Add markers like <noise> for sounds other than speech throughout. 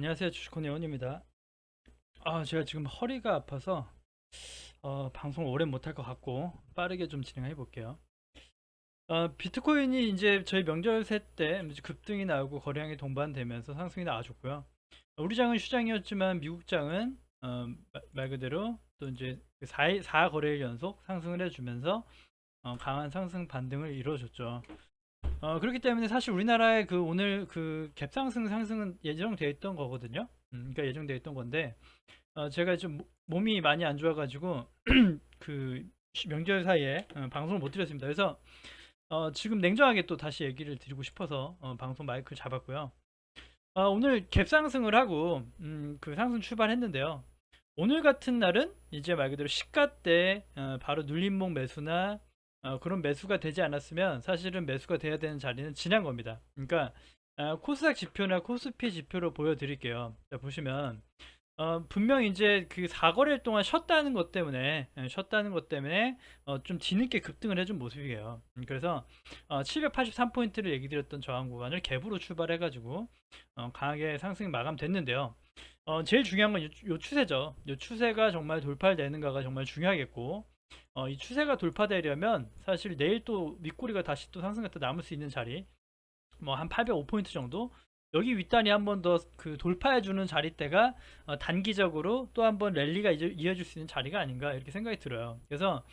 안녕하세요. 주식코너 원입니다. 아, 제가 지금 허리가 아파서 어, 방송 오래 못할 것 같고 빠르게 좀 진행해 볼게요. 어, 비트코인이 이제 저희 명절 셋때 급등이 나오고 거래량이 동반되면서 상승이 나와줬고요. 우리 장은 휴장이었지만 미국 장은 어, 마- 말 그대로 또 이제 4, 4 거래일 연속 상승을 해주면서 어, 강한 상승 반등을 이루어줬죠. 어, 그렇기 때문에 사실 우리나라의 그 오늘 그 갭상승 상승은 예정되어 있던 거거든요. 음, 그러니까 예정되어 있던 건데 어, 제가 좀 모- 몸이 많이 안 좋아가지고 <clears throat> 그 쉬- 명절 사이에 어, 방송을 못 드렸습니다. 그래서 어, 지금 냉정하게 또 다시 얘기를 드리고 싶어서 어, 방송 마이크를 잡았고요. 어, 오늘 갭상승을 하고 음, 그 상승 출발했는데요. 오늘 같은 날은 이제 말 그대로 시가 때 어, 바로 눌림목 매수나 어, 그런 매수가 되지 않았으면 사실은 매수가 돼야 되는 자리는 지난 겁니다. 그러니까 어, 코스닥 지표나 코스피 지표로 보여드릴게요. 자, 보시면 어, 분명 이제 그 4거래일 동안 쉬었다는 것 때문에 예, 쉬었다는 것 때문에 어, 좀 뒤늦게 급등을 해준 모습이에요. 음, 그래서 어, 783포인트를 얘기 드렸던 저항 구간을 갭으로 출발해가지고 어, 강하게 상승이 마감됐는데요. 어, 제일 중요한 건 요 추세죠. 요 추세가 정말 돌파되는가가 정말 중요하겠고 어, 이 추세가 돌파되려면 사실 내일 또 윗꼬리가 다시 또 상승 갔다 남을 수 있는 자리 뭐 한 805포인트 정도 여기 윗단이 한 번 더 그 돌파해주는 자리대가 어, 단기적으로 또 한 번 랠리가 이어질 수 있는 자리가 아닌가 이렇게 생각이 들어요. 그래서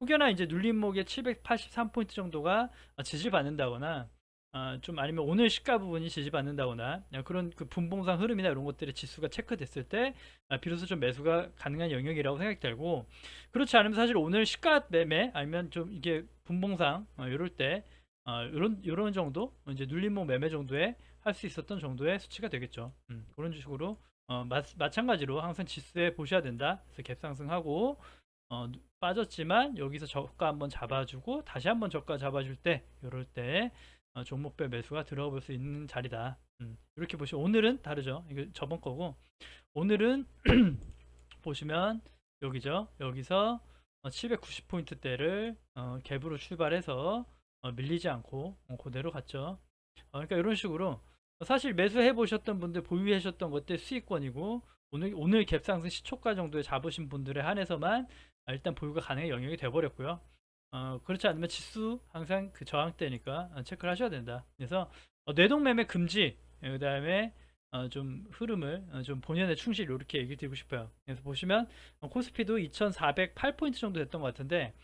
혹여나 이제 눌림목의 783포인트 정도가 어, 지지받는다거나 어, 좀 아니면 오늘 시가 부분이 지지받는다거나 어, 그런 그 분봉상 흐름이나 이런 것들의 지수가 체크됐을 때 아, 비로소 좀 매수가 가능한 영역이라고 생각이 들고 그렇지 않으면 사실 오늘 시가 매매 아니면 좀 이게 분봉상 어, 이럴 때 어, 이런 이런 정도 이제 눌림목 매매 정도에 할 수 있었던 정도의 수치가 되겠죠. 음, 그런 식으로 어, 마, 마찬가지로 항상 지수에 보셔야 된다. 그래서 갭 상승하고 어, 누- 빠졌지만 여기서 저가 한번 잡아주고 다시 한번 저가 잡아줄 때 이럴 때 어, 종목별 매수가 들어가 볼수 있는 자리다. 음, 이렇게 보시면 오늘은 다르죠. 이거 저번 거고 오늘은 <clears throat> 보시면 여기죠. 여기서 790포인트대를 어, 갭으로 출발해서 어, 밀리지 않고 어, 그대로 갔죠. 어, 그러니까 이런 식으로 사실 매수해 보셨던 분들 보유하셨던 것들 수익권이고 오늘 오늘 갭 상승 시초가 정도에 잡으신 분들에 한해서만 아, 일단 보유가 가능한 영역이 돼 버렸고요. 어, 그렇지 않으면 지수 항상 그 저항대니까 어, 체크를 하셔야 된다. 그래서 어, 뇌동 매매 금지 그 다음에 어, 좀 흐름을 어, 좀 본연의 충실 이렇게 얘기 드리고 싶어요. 그래서 보시면 어, 코스피도 2,408포인트 정도 됐던 것 같은데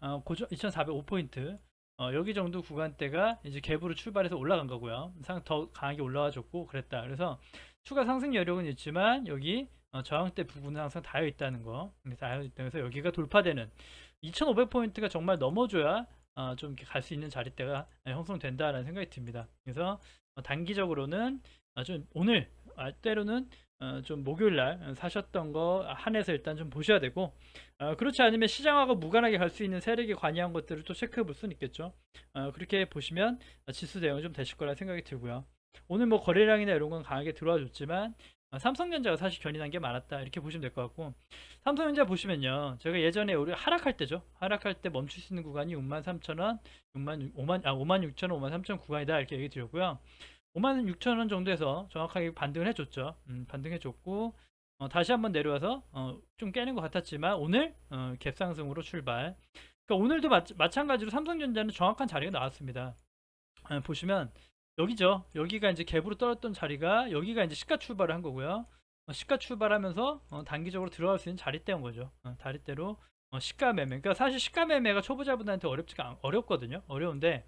어, 고정 2,405포인트 어, 여기 정도 구간대가 이제 갭으로 출발해서 올라간 거고요. 상 더 강하게 올라와 줬고 그랬다. 그래서 추가 상승 여력은 있지만 여기 어, 저항대 부분은 항상 닿여 있다는 거. 그래서 닿여 있다. 그래서 여기가 돌파되는 2,500포인트가 정말 넘어줘야 어, 좀갈 수 있는 자리대가 형성된다라는 생각이 듭니다. 그래서 어, 단기적으로는 아, 좀 오늘 아, 때로는 어, 좀 목요일 날 사셨던 거 한해서 일단 좀 보셔야 되고 어, 그렇지 않으면 시장하고 무관하게 갈 수 있는 세력이 관여한 것들을 또 체크해 볼 수는 있겠죠. 어, 그렇게 보시면 어, 지수 대응이 좀 되실 거라 생각이 들고요. 오늘 뭐 거래량이나 이런 건 강하게 들어와 줬지만 어, 삼성전자가 사실 견인한 게 많았다 이렇게 보시면 될 것 같고 삼성전자 보시면요 제가 예전에 우리 하락할 때죠. 하락할 때 멈출 수 있는 구간이 63,000원 6만 5만 아 56,000원 53,000원 구간이다 이렇게 얘기 드렸고요. 56,000원 정도에서 정확하게 반등을 해줬죠. 음, 반등해줬고 어, 다시 한번 내려와서 어, 좀 깨는 것 같았지만 오늘 어, 갭상승으로 출발. 그러니까 오늘도 마, 마찬가지로 삼성전자는 정확한 자리가 나왔습니다. 어, 보시면 여기죠. 여기가 이제 갭으로 떨어졌던 자리가 여기가 이제 시가 출발을 한 거고요. 어, 시가 출발하면서 어, 단기적으로 들어갈 수 있는 자리대인 거죠. 어, 자리대로 어, 시가 매매. 그러니까 사실 시가 매매가 초보자분한테 어렵지가 않, 어렵거든요. 어려운데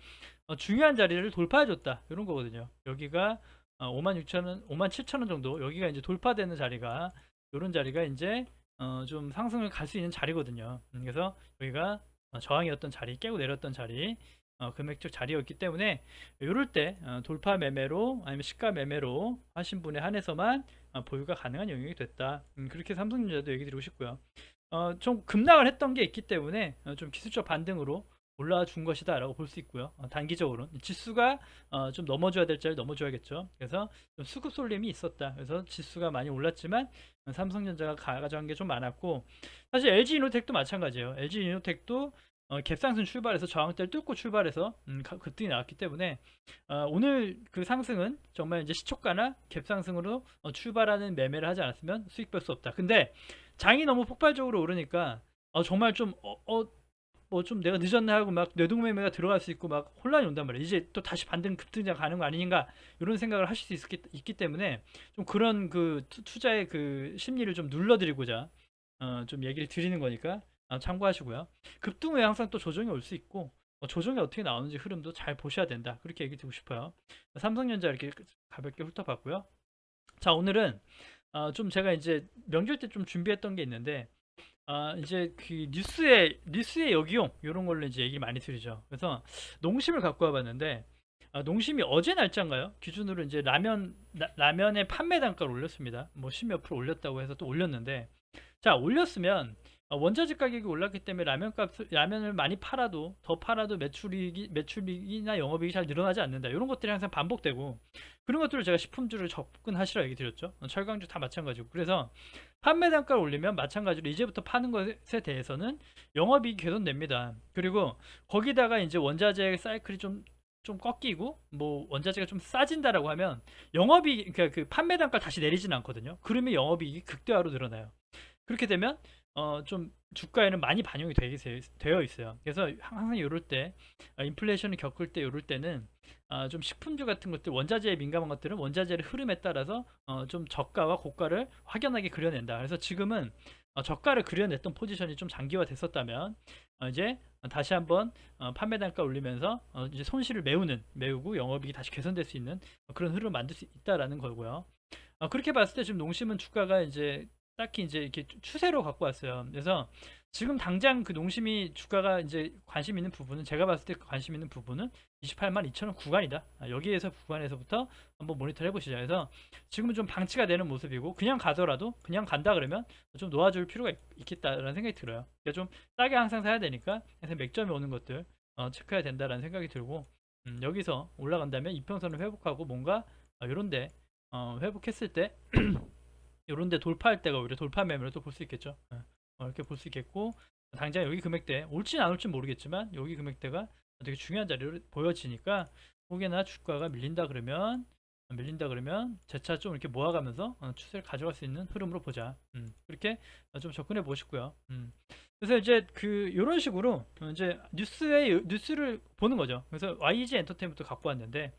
어, 중요한 자리를 돌파해줬다 이런 거거든요. 여기가 어, 56,000원, 57,000원 정도 여기가 이제 돌파되는 자리가 이런 자리가 이제 어, 좀 상승을 갈 수 있는 자리거든요. 음, 그래서 여기가 어, 저항이었던 자리, 깨고 내렸던 자리, 어, 금액적 자리였기 때문에 이럴 때 어, 돌파 매매로 아니면 시가 매매로 하신 분에 한해서만 어, 보유가 가능한 영역이 됐다. 음, 그렇게 삼성전자도 얘기 드리고 싶고요. 어, 좀 급락을 했던 게 있기 때문에 어, 좀 기술적 반등으로 올라와 준 것이다라고 볼 수 있고요. 어, 단기적으로는 지수가 어, 좀 넘어줘야 될 자리 넘어줘야겠죠. 그래서 좀 수급 쏠림이 있었다. 그래서 지수가 많이 올랐지만 어, 삼성전자가 가져간 게 좀 많았고 사실 LG 이노텍도 마찬가지예요. LG 이노텍도 어, 갭상승 출발해서 저항대를 뚫고 출발해서 음, 가- 급등이 나왔기 때문에 어, 오늘 그 상승은 정말 이제 시초가나 갭상승으로 어, 출발하는 매매를 하지 않았으면 수익 볼 수 없다. 근데 장이 너무 폭발적으로 오르니까 어, 정말 좀 어, 뭐좀 내가 늦었나 하고 막 뇌동매매가 들어갈 수 있고 막 혼란이 온단 말이에요. 이제 또 다시 반등 급등장 가는 거 아닌가 이런 생각을 하실 수 있기, 있기 때문에 좀 그런 그 투- 투자의 그 심리를 좀 눌러드리고자 어, 좀 얘기를 드리는 거니까 어, 참고하시고요. 급등 후에 항상 또 조정이 올 수 있고 어, 조정이 어떻게 나오는지 흐름도 잘 보셔야 된다. 그렇게 얘기 드리고 싶어요. 삼성전자 이렇게 가볍게 훑어봤고요. 자 오늘은 어, 좀 제가 이제 명절 때 좀 준비했던 게 있는데 아 이제 그 뉴스에 뉴스의 역이용 이런 걸로 이제 얘기 많이 드리죠. 그래서 농심을 갖고 와봤는데 아, 농심이 어제 날짜인가요? 기준으로 이제 라면 라, 면의 판매 단가를 올렸습니다. 뭐 10몇 프로 올렸다고 해서 또 올렸는데 자 올렸으면 어, 원자재 가격이 올랐기 때문에 라면 값 라면을 많이 팔아도 더 팔아도 매출이익이 매출이익이나 영업이익이 잘 늘어나지 않는다. 이런 것들이 항상 반복되고 그런 것들을 제가 식품주를 접근하시라 얘기 드렸죠. 어, 철강주 다 마찬가지고 그래서 판매 단가를 올리면 마찬가지로 이제부터 파는 것에 대해서는 영업이익이 개선됩니다. 그리고 거기다가 이제 원자재 사이클이 좀좀 꺾이고 뭐 원자재가 좀 싸진다라고 하면 영업이익 그러니까 그 판매 단가를 다시 내리진 않거든요. 그러면 영업이익이 극대화로 늘어나요. 그렇게 되면 어 좀 주가에는 많이 반영이 되게 돼- 되어 있어요. 그래서 항상 이럴 때 어, 인플레이션을 겪을 때 이럴 때는 아, 좀 식품주 같은 것들 원자재에 민감한 것들은 원자재의 흐름에 따라서 어, 좀 저가와 고가를 확연하게 그려낸다. 그래서 지금은 어, 저가를 그려냈던 포지션이 좀 장기화 됐었다면 어, 이제 다시 한번 어, 판매 단가 올리면서 어, 이제 손실을 메우는 메우고 영업이익이 다시 개선될 수 있는 그런 흐름을 만들 수 있다라는 거고요. 어, 그렇게 봤을 때 지금 농심은 주가가 이제 딱히 이제 이렇게 추세로 갖고 왔어요. 그래서 지금 당장 그 농심이 주가가 이제 관심 있는 부분은 제가 봤을 때 관심 있는 부분은 28만 2천 원 구간이다. 아, 여기에서 구간에서부터 한번 모니터 해보시죠. 그래서 지금은 좀 방치가 되는 모습이고 그냥 가더라도 그냥 간다 그러면 좀 놓아줄 필요가 있, 겠다라는 생각이 들어요. 그러니까 좀 싸게 항상 사야 되니까 그래서 맥점이 오는 것들 어, 체크해야 된다라는 생각이 들고 음, 여기서 올라간다면 이평선을 회복하고 뭔가 어, 이런데 어, 회복했을 때 <clears throat> 이런데 돌파할 때가 오히려 돌파 매매로 또 볼 수 있겠죠. 예. 어, 이렇게 볼 수 있겠고 당장 여기 금액대 올진 안 올진 모르겠지만 여기 금액대가 되게 중요한 자리로 보여지니까 혹여나 주가가 밀린다 그러면 밀린다 그러면 재차 좀 이렇게 모아가면서 어, 추세를 가져갈 수 있는 흐름으로 보자. 음, 그렇게 어, 좀 접근해 보시고요. 음. 그래서 이제 그 이런 식으로 어, 이제 뉴스의 뉴스를 보는 거죠. 그래서 YG 엔터테인먼트 갖고 왔는데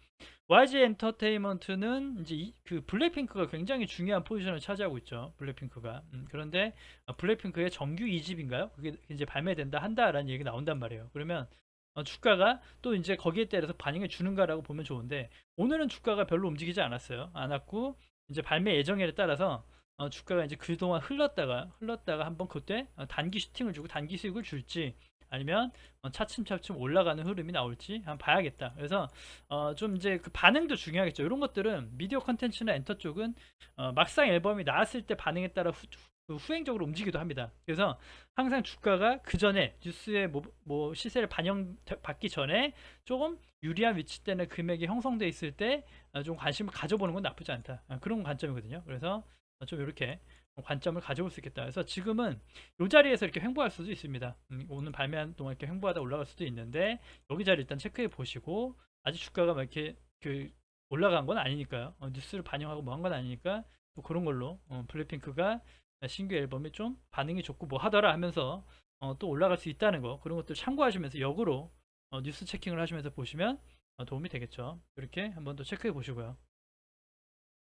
YG 엔터테인먼트는 이제 이, 그 블랙핑크가 굉장히 중요한 포지션을 차지하고 있죠. 블랙핑크가. 음, 그런데 아, 블랙핑크의 정규 2집인가요? 그게 이제 발매된다 한다라는 얘기가 나온단 말이에요. 그러면 어, 주가가 또 이제 거기에 따라서 반영해 주는가라고 보면 좋은데 오늘은 주가가 별로 움직이지 않았어요. 않았고 이제 발매 예정일에 따라서 어, 주가가 이제 그동안 흘렀다가 흘렀다가 한번 그때 어, 단기 슈팅을 주고 단기 수익을 줄지 아니면 어, 차츰차츰 올라가는 흐름이 나올지 한번 봐야겠다. 그래서 어, 좀 이제 그 반응도 중요하겠죠. 이런 것들은 미디어 컨텐츠나 엔터 쪽은 어, 막상 앨범이 나왔을 때 반응에 따라 후, 그 후행적으로 움직이기도 합니다. 그래서 항상 주가가 그 전에 뉴스에 뭐, 뭐 시세를 반영 받기 전에 조금 유리한 위치 때는 금액이 형성돼 있을 때 좀 관심을 가져보는 건 나쁘지 않다. 아, 그런 관점이거든요. 그래서 좀 이렇게 관점을 가져볼 수 있겠다. 그래서 지금은 이 자리에서 이렇게 횡보할 수도 있습니다. 음, 오늘 발매한 동안 이렇게 횡보하다 올라갈 수도 있는데 여기 자리 일단 체크해 보시고 아직 주가가 막 이렇게 그 올라간 건 아니니까요. 어, 뉴스를 반영하고 뭐 한 건 아니니까 또 그런 걸로 어, 블랙핑크가 신규 앨범이 좀 반응이 좋고 뭐 하더라 하면서 어, 또 올라갈 수 있다는 거 그런 것들 참고하시면서 역으로 어, 뉴스 체킹을 하시면서 보시면 어, 도움이 되겠죠. 이렇게 한번 더 체크해 보시고요.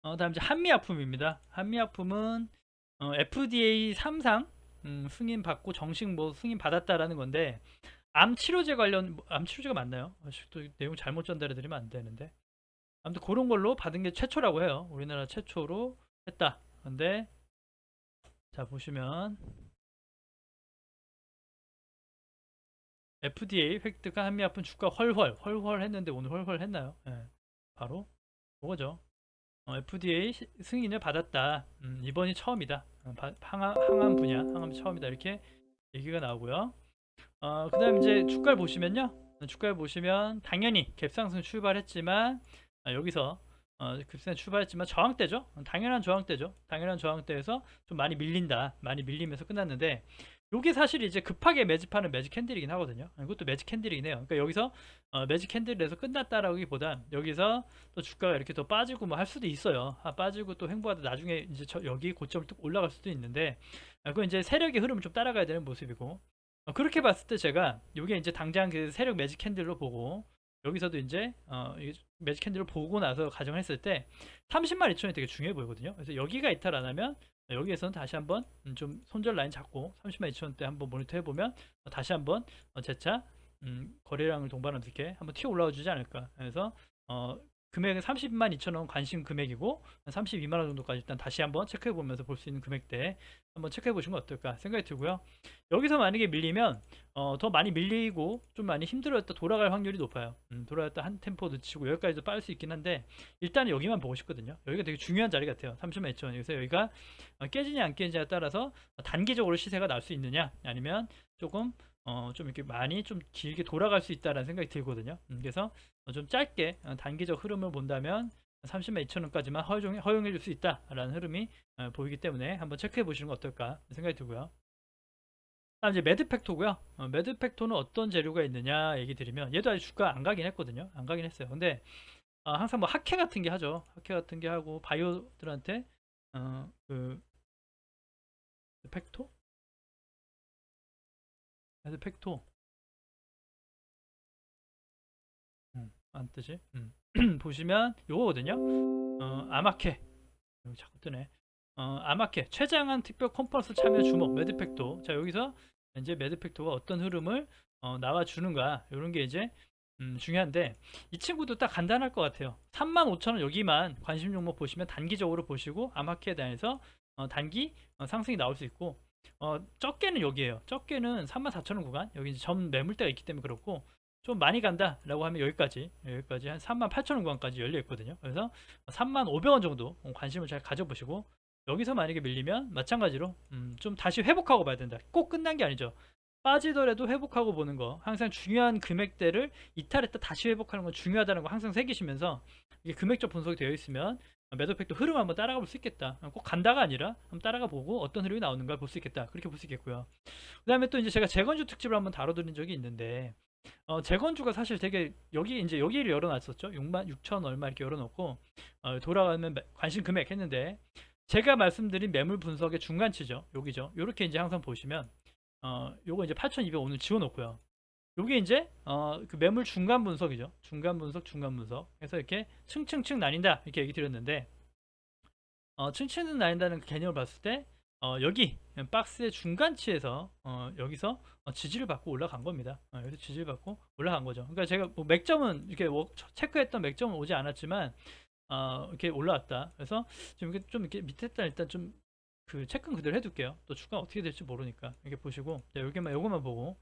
어, 다음 이제 한미약품입니다. 한미약품은 어, FDA 3상 음, 승인 받고 정식 뭐 승인 받았다라는 건데 암 치료제 관련 뭐, 암 치료제가 맞나요? 또 내용 잘못 전달해 드리면 안 되는데 아무튼 그런 걸로 받은 게 최초라고 해요. 우리나라 최초로 했다. 근데 자 보시면 FDA 획득한 한미약품 주가 헐헐 헐헐 했는데 오늘 헐헐 했나요? 예, 바로 그거죠. 어, FDA 시- 승인을 받았다. 음, 이번이 처음이다. 어, 바- 항암, 항암 분야, 항암 처음이다. 이렇게 얘기가 나오고요. 어, 그 다음 이제 주가를 보시면요. 어, 주가를 보시면 당연히 갭상승 출발했지만 아, 여기서 어, 급상 출발했지만 저항대죠. 어, 당연한 저항대죠. 당연한 저항대에서 좀 많이 밀린다. 많이 밀리면서 끝났는데 요게 사실 이제 급하게 매집하는 매직 캔들이긴 하거든요. 이것도 매직 캔들이긴 해요. 그러니까 여기서 어, 매직 캔들에서 끝났다라기보단 여기서 또 주가가 이렇게 더 빠지고 뭐 할 수도 있어요. 아, 빠지고 또 횡보하다 나중에 이제 저 여기 고점을 뚝 올라갈 수도 있는데 아, 그건 이제 세력의 흐름을 좀 따라가야 되는 모습이고 어, 그렇게 봤을 때 제가 요게 이제 당장 그 세력 매직 캔들로 보고 여기서도 이제 어, 이 매직 캔들을 보고 나서 가정했을 때 30만 2천이 되게 중요해 보이거든요. 그래서 여기가 이탈 안 하면 여기에서는 다시 한번 음, 좀 손절 라인 잡고 30만 2천원대 한번 모니터 해보면 어, 다시 한번 어, 재차 음, 거래량을 동반하는 게 한번 튀어 올라와 주지 않을까. 그래서 어, 금액은 30만 2천 원 관심 금액이고 32만 원 정도까지 일단 다시 한번 체크해 보면서 볼 수 있는 금액대 한번 체크해 보시는 건 어떨까 생각이 들고요. 여기서 만약에 밀리면 어, 더 많이 밀리고 좀 많이 힘들었다 돌아갈 확률이 높아요. 음, 돌아갔다 한 템포 늦추고 여기까지도 빠질 수 있긴 한데 일단 여기만 보고 싶거든요. 여기가 되게 중요한 자리 같아요. 30만 2천 원. 그래서 여기가 어, 깨지냐 안 깨지냐에 따라서 단기적으로 시세가 날 수 있느냐 아니면 조금 어, 좀 이렇게 많이 좀 길게 돌아갈 수 있다라는 생각이 들거든요. 음, 그래서 어, 좀 짧게 어, 단기적 흐름을 본다면 30만 2천 원까지만 허용, 허용해 줄 수 있다라는 흐름이 어, 보이기 때문에 한번 체크해 보시는 건 어떨까 생각이 들고요. 다음 이제 매드팩토고요. 어, 매드팩토는 어떤 재료가 있느냐 얘기 드리면 얘도 아직 주가 안 가긴 했거든요. 안 가긴 했어요. 근데 어, 항상 뭐 학회 같은 게 하죠. 학회 같은 게 하고 바이오들한테 어, 그 팩토? 헤드 팩토. 음, 안 뜨지? 음. <clears throat> 보시면 요거거든요. 어, 아마케 여기 자꾸 뜨네. 어, 아마케 최장한 특별 컨퍼런스 참여 주목. 매드팩토. 자 여기서 이제 매드팩토가 어떤 흐름을 어, 나와주는가. 이런 게 이제 음, 중요한데 이 친구도 딱 간단할 것 같아요. 35,000원 여기만 관심 종목 보시면 단기적으로 보시고 아마케에 대해서 어, 단기 어, 상승이 나올 수 있고 어, 적게는 여기에요. 적게는 34,000원 구간. 여기 이제 전 매물대가 있기 때문에 그렇고 좀 많이 간다라고 하면 여기까지 여기까지 한 38,000원 구간까지 열려 있거든요. 그래서 35,500원 정도 관심을 잘 가져보시고 여기서 만약에 밀리면 마찬가지로 음, 좀 다시 회복하고 봐야 된다. 꼭 끝난 게 아니죠. 빠지더라도 회복하고 보는 거 항상 중요한 금액대를 이탈했다 다시 회복하는 건 중요하다는 거 항상 새기시면서 이게 금액적 분석이 되어 있으면 매도팩도 흐름 한번 따라가 볼 수 있겠다. 꼭 간다가 아니라 한번 따라가 보고 어떤 흐름이 나오는가 볼 수 있겠다. 그렇게 볼 수 있겠고요. 그 다음에 또 이제 제가 재건주 특집을 한번 다뤄드린 적이 있는데 어, 재건주가 사실 되게 여기 이제 여기를 열어놨었죠. 6만 6천 얼마 이렇게 열어놓고 어, 돌아가면 관심 금액 했는데 제가 말씀드린 매물 분석의 중간치죠. 여기죠. 요렇게 이제 항상 보시면 어, 요거 이제 8,200 오늘 지워놓고요. 요게 이제 어, 그 매물 중간 분석이죠. 중간 분석, 중간 분석. 그래서 이렇게 층층층 나뉜다 이렇게 얘기 드렸는데 어, 층층은 나뉜다는 그 개념을 봤을 때 어, 여기 박스의 중간치에서 어, 여기서 어, 지지를 받고 올라간 겁니다. 어, 여기서 지지를 받고 올라간 거죠. 그러니까 제가 뭐 맥점은 이렇게 워- 체크했던 맥점은 오지 않았지만 어, 이렇게 올라왔다. 그래서 좀 이렇게 좀 이렇게 밑에 단 일단 좀 그 체크는 그대로 해둘게요. 또 주가 어떻게 될지 모르니까 이렇게 보시고 자, 여기만 요것만 보고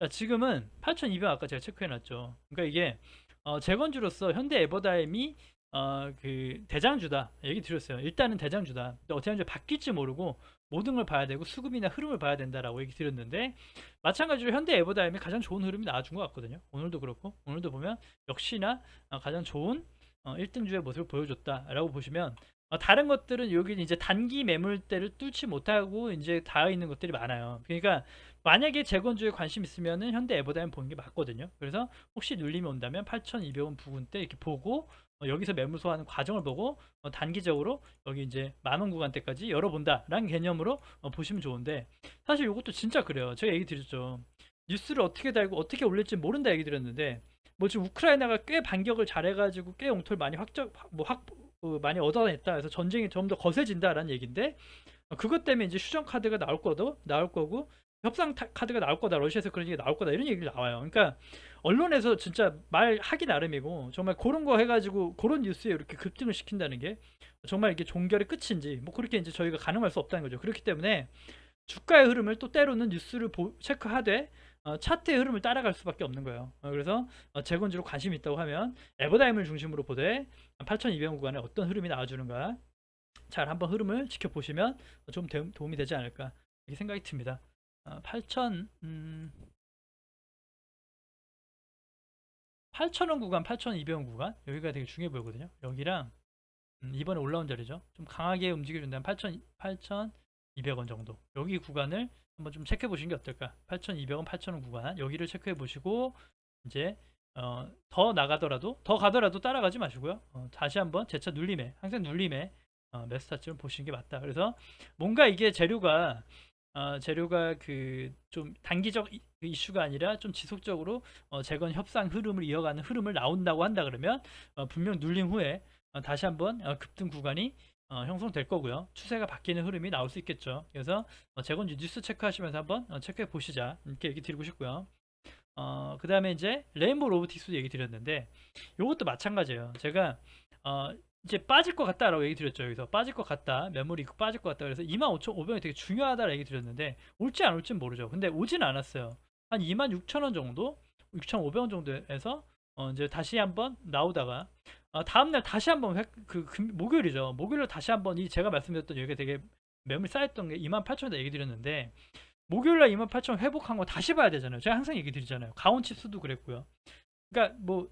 자, 지금은 8,200 아까 제가 체크해놨죠. 그러니까 이게 어, 재건주로서 현대 에버다임이 어, 그 대장주다 얘기 드렸어요. 일단은 대장주다. 어떻게 하면 바뀔지 모르고 모든 걸 봐야 되고 수급이나 흐름을 봐야 된다라고 얘기 드렸는데 마찬가지로 현대 에버다임이 가장 좋은 흐름이 나와준 것 같거든요. 오늘도 그렇고 오늘도 보면 역시나 어, 가장 좋은 어, 1등주의 모습을 보여줬다라고 보시면 어, 다른 것들은 여기 이제 단기 매물대를 뚫지 못하고 이제 닿아 있는 것들이 많아요. 그러니까 만약에 재건주에 관심 있으면은 현대 에버다임 보는 게 맞거든요. 그래서 혹시 눌림이 온다면 8,200원 부근대 이렇게 보고 어, 여기서 매물 소화하는 과정을 보고 어, 단기적으로 여기 이제 만원 구간대까지 열어본다라는 개념으로 어, 보시면 좋은데 사실 이것도 진짜 그래요. 제가 얘기 드렸죠. 뉴스를 어떻게 달고 어떻게 올릴지 모른다 얘기 드렸는데 뭐 지금 우크라이나가 꽤 반격을 잘해가지고 꽤 용토를 많이 확정 뭐확 어, 많이 얻어냈다. 그래서 전쟁이 좀 더 거세진다라는 얘기인데 어, 그것 때문에 이제 휴전 카드가 나올 거도 나올 거고 협상 타- 카드가 나올 거다. 러시아에서 그런 얘기가 나올 거다. 이런 얘기가 나와요. 그러니까 언론에서 진짜 말하기 나름이고 정말 그런 거 해가지고 그런 뉴스에 이렇게 급등을 시킨다는 게 정말 이게 종결의 끝인지 뭐 그렇게 이제 저희가 가늠할 수 없다는 거죠. 그렇기 때문에 주가의 흐름을 또 때로는 뉴스를 보- 체크하되 어, 차트의 흐름을 따라갈 수밖에 없는 거예요. 어, 그래서 어, 재건주로 관심 있다고 하면 에버다임을 중심으로 보되 8,200원 구간에 어떤 흐름이 나와주는가 잘 한번 흐름을 지켜보시면 좀 대- 도움이 되지 않을까 이렇게 생각이 듭니다. 어, 8,000 음, 8,000원 구간, 8,200원 구간 여기가 되게 중요해 보이거든요. 여기랑 음, 이번에 올라온 자리죠. 좀 강하게 움직여준다면 8,000, 8,200 8,200원 정도. 여기 구간을 한번 좀 체크해 보시는 게 어떨까? 8,200원, 8,000원 구간 여기를 체크해 보시고 이제 어, 더 나가더라도 더 가더라도 따라가지 마시고요. 어, 다시 한번 재차 눌림에 항상 눌림에 어, 메스타치를 보시는 게 맞다. 그래서 뭔가 이게 재료가 어, 재료가 그 좀 단기적 이, 그 이슈가 아니라 좀 지속적으로 어, 재건 협상 흐름을 이어가는 흐름을 나온다고 한다 그러면 어, 분명 눌림 후에 어, 다시 한번 어, 급등 구간이 어, 형성될 거고요. 추세가 바뀌는 흐름이 나올 수 있겠죠. 그래서 어, 재건 뉴스 체크하시면서 한번 어, 체크해 보시자 이렇게 얘기 드리고 싶고요. 어, 그 다음에 이제 레인보우 로보틱스도 얘기 드렸는데 이것도 마찬가지예요. 제가 어, 이제 빠질 것 같다라고 얘기 드렸죠. 여기서 빠질 것 같다. 메모리 빠질 것 같다. 그래서 25,500원이 되게 중요하다라고 얘기 드렸는데 올지 안 올지는 모르죠. 근데 오지는 않았어요. 한 26,000원 정도, 6,500원 정도에서 어, 이제 다시 한번 나오다가 어, 다음날 다시 한번 획- 그, 금- 목요일이죠. 목요일에 다시 한번 이 제가 말씀드렸던 여기가 되게 매물이 쌓였던 게 28,000원 얘기 드렸는데 목요일날 28,000원 회복한 거 다시 봐야 되잖아요. 제가 항상 얘기 드리잖아요. 가온 칩스도 그랬고요. 그러니까 뭐,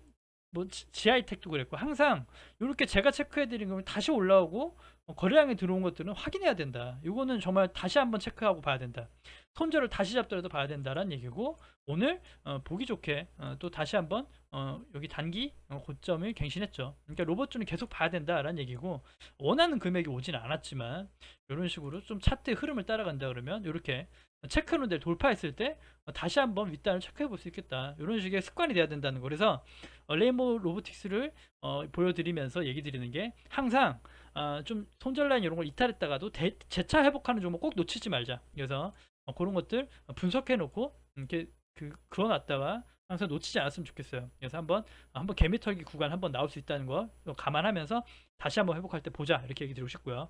뭐 지하이텍도 그랬고 항상 이렇게 제가 체크해 드린 거면 다시 올라오고 어, 거래량이 들어온 것들은 확인해야 된다. 이거는 정말 다시 한번 체크하고 봐야 된다. 손절을 다시 잡더라도 봐야 된다라는 얘기고 오늘 어, 보기 좋게 어, 또 다시 한번 어, 여기 단기 어, 고점을 갱신했죠. 그러니까 로봇주는 계속 봐야 된다라는 얘기고 원하는 금액이 오진 않았지만 이런 식으로 좀 차트의 흐름을 따라간다 그러면 이렇게 체크하는 데를 돌파했을 때 어, 다시 한번 윗단을 체크해 볼 수 있겠다. 이런 식의 습관이 돼야 된다는 거. 그래서 어, 레인보우 로보틱스를 어, 보여드리면서 얘기 드리는 게 항상 아, 좀 손절 라인 이런 걸 이탈했다가도 대- 재차 회복하는 종목 꼭 놓치지 말자. 그래서 어, 그런 것들 분석해 놓고 이렇게 그 그어놨다가 항상 놓치지 않았으면 좋겠어요. 그래서 한번 한번 개미털기 구간 한번 나올 수 있다는 거 감안하면서 다시 한번 회복할 때 보자 이렇게 얘기 드리고 싶고요.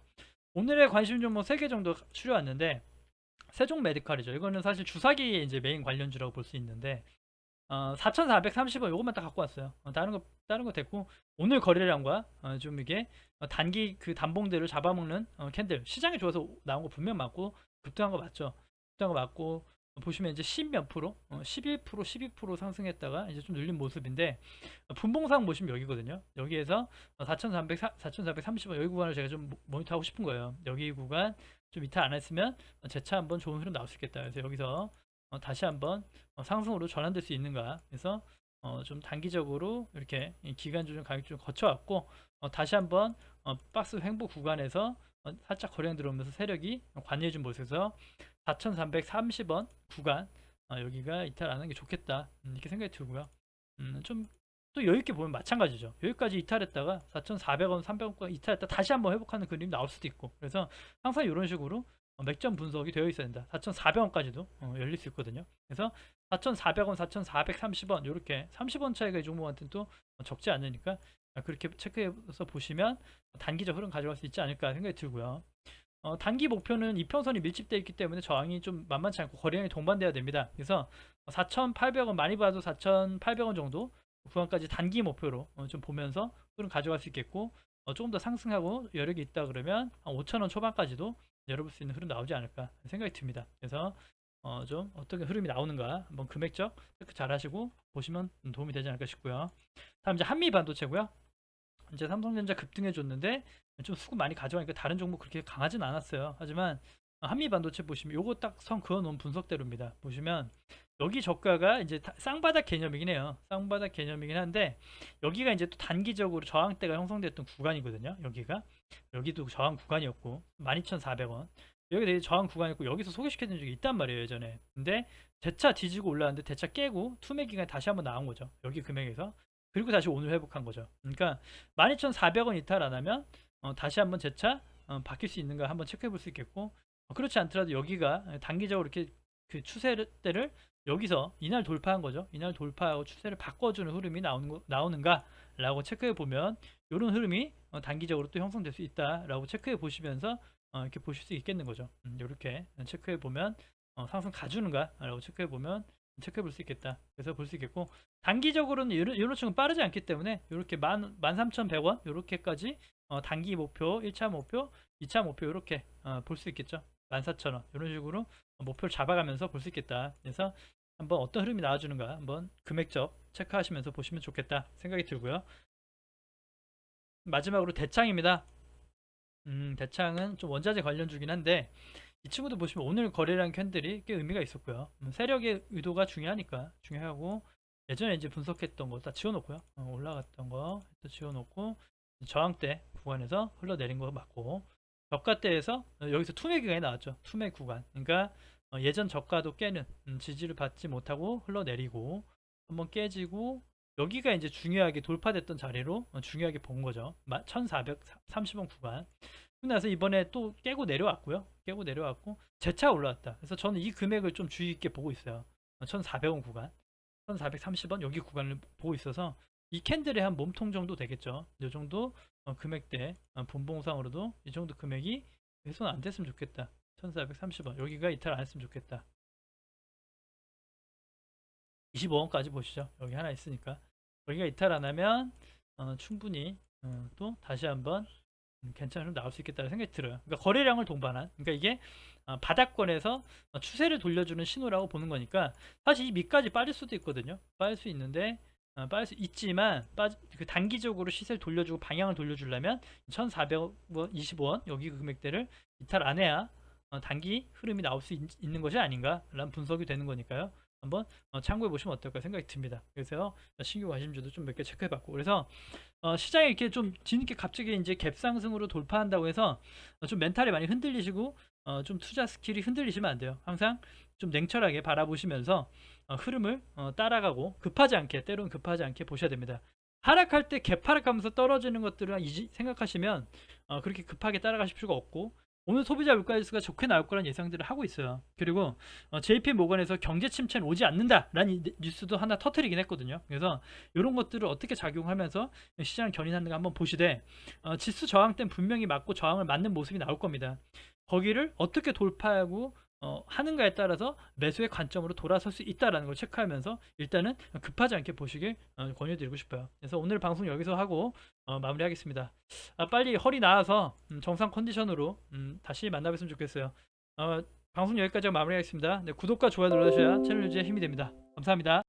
오늘의 관심 종목 3개 정도 추려왔는데 세종 메디칼이죠. 이거는 사실 주사기의 이제 메인 관련주라고 볼 수 있는데 어, 4,430원 요것만 딱 갖고 왔어요. 어, 다른 거 다른 거 됐고 오늘 거래량과 어, 좀 이게 어, 단기 그 단봉대를 잡아먹는 어, 캔들 시장이 좋아서 나온 거 분명 맞고 급등한 거 맞죠. 급등한 거 맞고 어, 보시면 이제 10몇 프로, 어, 11% 12% 상승했다가 이제 좀 눌린 모습인데 어, 분봉상 보시면 여기거든요. 여기에서 어, 4,400 4,430원 여기 구간을 제가 좀 모- 모니터하고 싶은 거예요. 여기 구간 좀 이탈 안 했으면 어, 재차 한번 좋은 흐름 나올 수 있겠다. 그래서 여기서 어, 다시 한번 어, 상승으로 전환될 수 있는가. 그래서 어, 좀 단기적으로 이렇게 이 기간 조정 가격 좀 거쳐왔고 어, 다시 한번 어, 박스 횡보 구간에서 어, 살짝 거래량 들어오면서 세력이 관여해 준 모습에서 4,330원 구간 어, 여기가 이탈하는 게 좋겠다 음, 이렇게 생각이 들고요. 음, 좀 또 여유 있게 보면 마찬가지죠. 여기까지 이탈했다가 4,400원, 300원까지 이탈했다 다시 한번 회복하는 그림 나올 수도 있고 그래서 항상 이런 식으로 어, 맥점 분석이 되어 있어야 된다. 4,400원까지도 어, 열릴 수 있거든요. 그래서 4,400원, 4,430원 이렇게 30원 차이가 이 종목한테는 또 어, 적지 않으니까 아, 그렇게 체크해서 보시면 단기적 흐름 가져갈 수 있지 않을까 생각이 들고요. 어, 단기 목표는 이평선이 밀집되어 있기 때문에 저항이 좀 만만치 않고 거래량이 동반돼야 됩니다. 그래서 4,800원 많이 봐도 4,800원 정도 구간까지 단기 목표로 어, 좀 보면서 흐름 가져갈 수 있겠고 어, 조금 더 상승하고 여력이 있다 그러면 한 5,000원 초반까지도 열어볼 수 있는 흐름 나오지 않을까 생각이 듭니다. 그래서 어, 좀 어떻게 흐름이 나오는가 한번 금액적 체크 잘 하시고 보시면 도움이 되지 않을까 싶고요. 다음 이제 한미 반도체고요. 이제 삼성전자 급등해 줬는데 좀 수급 많이 가져가니까 다른 종목 그렇게 강하진 않았어요. 하지만 한미 반도체 보시면 요거 딱 선 그어 놓은 분석대로입니다. 보시면 여기 저가가 이제 다- 쌍바닥 개념이긴 해요. 쌍바닥 개념이긴 한데 여기가 이제 또 단기적으로 저항대가 형성됐던 구간이거든요. 여기가 여기도 저항 구간이었고 12,400원 여기 되게 저항 구간이었고 여기서 소개시켜준 적이 있단 말이에요 예전에 근데 대차 뒤지고 올라왔는데 대차 깨고 투매 기간에 다시 한번 나온 거죠 여기 금액에서 그리고 다시 오늘 회복한 거죠 그러니까 12,400원 이탈 안 하면 어, 다시 한번 재차 어, 바뀔 수 있는가 한번 체크해 볼 수 있겠고 어, 그렇지 않더라도 여기가 단기적으로 이렇게 그 추세대를 여기서 이날 돌파한 거죠 이날 돌파하고 추세를 바꿔주는 흐름이 나오는 거, 나오는가 라고 체크해 보면 이런 흐름이 어, 단기적으로 또 형성될 수 있다라고 체크해 보시면서 어, 이렇게 보실 수 있겠는 거죠. 이렇게 체크해 보면 어, 상승 가주는가라고 체크해 보면 체크해 볼 수 있겠다. 그래서 볼 수 있겠고 단기적으로는 이런, 이런 쪽은 빠르지 않기 때문에 이렇게 만 13,100원 이렇게까지 어, 단기 목표, 1차 목표, 2차 목표 이렇게 어, 볼수 있겠죠. 14,000원 이런 식으로 목표를 잡아가면서 볼 수 있겠다. 그래서 한번 어떤 흐름이 나와주는가 한번 금액적 체크하시면서 보시면 좋겠다 생각이 들고요. 마지막으로 대창입니다. 음, 대창은 좀 원자재 관련주긴 한데 이 친구도 보시면 오늘 거래량 캔들이 꽤 의미가 있었고요. 음, 세력의 의도가 중요하니까 중요하고 예전에 이제 분석했던 거 다 지워놓고요. 어, 올라갔던 거 또 지워놓고 저항대 구간에서 흘러내린 거 맞고 저가대에서 어, 여기서 투매 기간이 나왔죠. 투매 구간. 그러니까 어, 예전 저가도 깨는 음, 지지를 받지 못하고 흘러내리고 한번 깨지고 여기가 이제 중요하게 돌파됐던 자리로 어, 중요하게 본 거죠. 1430원 구간. 그러고 나서 이번에 또 깨고 내려왔고요. 깨고 내려왔고 재차 올라왔다. 그래서 저는 이 금액을 좀 주의 있게 보고 있어요. 1,400원 구간, 1,430원 여기 구간을 보고 있어서 이 캔들의 한 몸통 정도 되겠죠. 이 정도 어, 금액대 어, 분봉상으로도 이 정도 금액이 훼손 안 됐으면 좋겠다. 1,430원 여기가 이탈 안 했으면 좋겠다. 25원까지 보시죠. 여기 하나 있으니까 여기가 이탈 안 하면 어, 충분히 어, 또 다시 한번 음, 괜찮은 나올 수 있겠다는 생각이 들어요. 그러니까 거래량을 동반한 그러니까 이게 어, 바닥권에서 어, 추세를 돌려주는 신호라고 보는 거니까 사실 이 밑까지 빠질 수도 있거든요. 빠질 수 있는데 어, 빠질 수 있지만 빠지, 그 단기적으로 시세를 돌려주고 방향을 돌려주려면 1,400원, 25원 여기 그 금액대를 이탈 안 해야 어, 단기 흐름이 나올 수 있, 는 것이 아닌가라는 분석이 되는 거니까요. 한번 어, 참고해 보시면 어떨까 생각이 듭니다. 그래서 신규 관심주도 좀 몇 개 체크해 봤고 그래서 어, 시장이 이렇게 좀 뒤늦게 갑자기 이제 갭 상승으로 돌파한다고 해서 어, 좀 멘탈이 많이 흔들리시고 어, 좀 투자 스킬이 흔들리시면 안 돼요. 항상 좀 냉철하게 바라보시면서 어, 흐름을 어, 따라가고 급하지 않게 때로는 급하지 않게 보셔야 됩니다. 하락할 때 개파락하면서 떨어지는 것들을 생각하시면 어, 그렇게 급하게 따라가실 필요가 없고 오늘 소비자 물가지수가 좋게 나올 거란 예상들을 하고 있어요. 그리고 어, JP 모건에서 경제 침체는 오지 않는다라는 이 뉴스도 하나 터트리긴 했거든요. 그래서 이런 것들을 어떻게 작용하면서 시장을 견인하는가 한번 보시되 어, 지수 저항 때는 분명히 맞고 저항을 맞는 모습이 나올 겁니다. 거기를 어떻게 돌파하고 어, 하는가에 따라서 매수의 관점으로 돌아설 수 있다라는 걸 체크하면서 일단은 급하지 않게 보시길 어, 권유드리고 싶어요. 그래서 오늘 방송 여기서 하고 어, 마무리하겠습니다. 아, 빨리 허리 나와서 음, 정상 컨디션으로 음, 다시 만나뵀으면 좋겠어요. 어, 방송 여기까지 마무리하겠습니다. 네, 구독과 좋아요 눌러주셔야 채널 유지에 힘이 됩니다. 감사합니다.